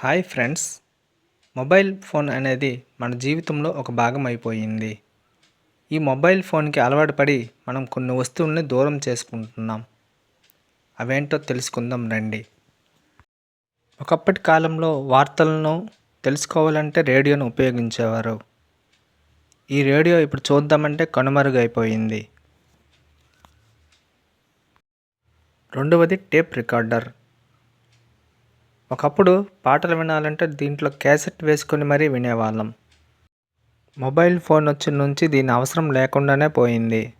Hi friends. Mobile phone అనేది మన జీవితంలో ఒక భాగం అయిపోయింది. ఈ మొబైల్ ఫోన్కి అలవాటు పడి మనం కొన్ని వస్తువుల్ని దూరం చేసుకుంటున్నాం. అవేంటో తెలుసుకుందాం రండి. ఒకప్పటి కాలంలో వార్తలను తెలుసుకోవాలంటే రేడియోను ఉపయోగించేవారు. ఈ రేడియో ఇప్పుడు చూద్దామంటే కనుమరుగైపోయింది. రెండవది టేప్ రికార్డర్. ఒకప్పుడు పాటలు వినాలంటే దీంట్లో క్యాసెట్ వేసుకొని మరీ వినేవాళ్ళం. మొబైల్ ఫోన్ వచ్చిన నుంచి దీని అవసరం లేకుండానే పోయింది.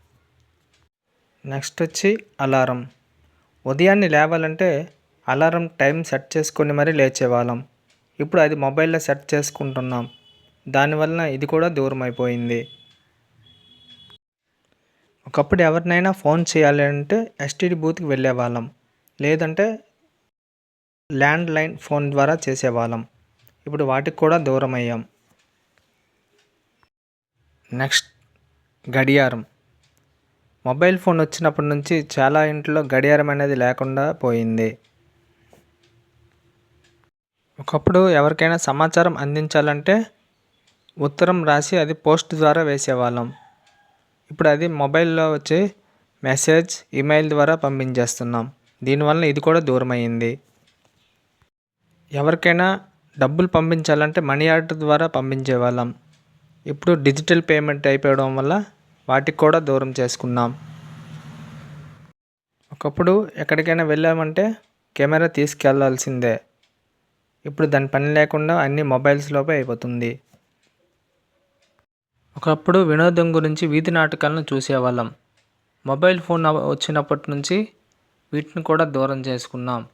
నెక్స్ట్ వచ్చి అలారం. ఉదయాన్నే లేవాలంటే అలారం టైం సెట్ చేసుకొని మరీ లేచేవాళ్ళం. ఇప్పుడు అది మొబైల్లో సెట్ చేసుకుంటున్నాం. దానివల్ల ఇది కూడా దూరం అయిపోయింది ఒకప్పుడు ఎవరినైనా ఫోన్ చేయాలి అంటే ఎస్టీడీ బూత్కి వెళ్ళేవాళ్ళం. లేదంటే ల్యాండ్లైన్ ఫోన్ ద్వారా చేసేవాళ్ళం. ఇప్పుడు వాటికి కూడా దూరం అయ్యాం నెక్స్ట్ గడియారం. మొబైల్ ఫోన్ వచ్చినప్పటి నుంచి చాలా ఇంట్లో గడియారం అనేది లేకుండా పోయింది. ఒకప్పుడు ఎవరికైనా సమాచారం అందించాలంటే ఉత్తరం రాసి అది పోస్ట్ ద్వారా వేసేవాళ్ళం. ఇప్పుడు అది మొబైల్లో వచ్చి మెసేజ్ ఈమెయిల్ ద్వారా పంపించేస్తున్నాం. దీనివల్ల ఇది కూడా దూరమైంది ఎవరికైనా డబ్బులు పంపించాలంటే మనీ ఆర్డర్ ద్వారా పంపించే వాళ్ళం ఇప్పుడు డిజిటల్ పేమెంట్ అయిపోవడం వల్ల వాటికి కూడా దూరం చేసుకున్నాం. ఒకప్పుడు ఎక్కడికైనా వెళ్ళామంటే కెమెరా తీసుకెళ్ళాల్సిందే. ఇప్పుడు దాని పని లేకుండా అన్ని మొబైల్స్లోపే అయిపోతుంది. ఒకప్పుడు వినోదం గురించి వీధి నాటకాలను చూసేవాళ్ళం. మొబైల్ ఫోన్ వచ్చినప్పటి నుంచి వీటిని కూడా దూరం చేసుకున్నాం.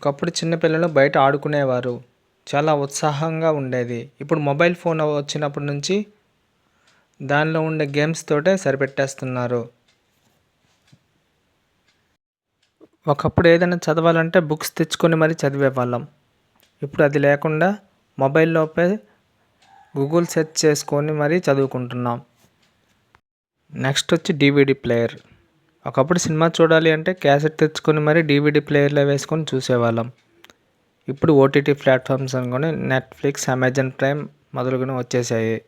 ఒకప్పుడు చిన్నపిల్లలు బయట ఆడుకునేవారు. చాలా ఉత్సాహంగా ఉండేది. ఇప్పుడు మొబైల్ ఫోన్ వచ్చినప్పటి నుంచి దానిలో ఉండే గేమ్స్ తోటే సరిపెట్టేస్తున్నారు. ఒకప్పుడు ఏదైనా చదవాలంటే బుక్స్ తెచ్చుకొని మరీ చదివేవాళ్ళం. ఇప్పుడు అది లేకుండా మొబైల్లోపే గూగుల్ సెర్చ్ చేసుకొని మరీ చదువుకుంటున్నాం. నెక్స్ట్ వచ్చి డివిడి ప్లేయర్. ఒకప్పుడు సినిమా చూడాలి అంటే క్యాసెట్ తెచ్చుకొని మరీ డివిడి ప్లేయర్లో వేసుకొని చూసేవాళ్ళం. ఇప్పుడు ఓటీటీ ప్లాట్ఫామ్స్ అనుకొని నెట్ఫ్లిక్స్ అమెజాన్ ప్రైమ్ మొదలుగున వచ్చేసాయి.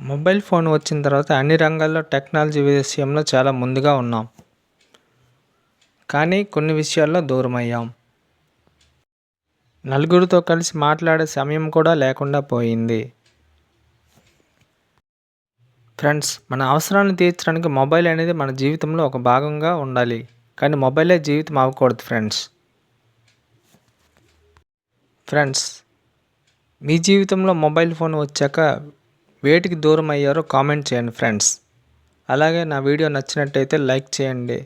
మొబైల్ ఫోన్ వచ్చిన తర్వాత అన్ని రంగాల్లో టెక్నాలజీ విషయంలో చాలా ముందుగా ఉన్నాం. కానీ కొన్ని విషయాల్లో దూరమయ్యాం. నలుగురితో కలిసి మాట్లాడే సమయం కూడా లేకుండా పోయింది. ఫ్రెండ్స్ మన అవసరాన్ని తీర్చడానికి మొబైల్ అనేది మన జీవితంలో ఒక భాగంగా ఉండాలి. కానీ మొబైలే జీవితం అవ్వకూడదు ఫ్రెండ్స్ ఫ్రెండ్స్ మీ జీవితంలో మొబైల్ ఫోన్ వచ్చాక వేటికి దూరం అయ్యారో కామెంట్ చేయండి ఫ్రెండ్స్ అలాగే నా వీడియో నచ్చినట్టయితే లైక్ చేయండి.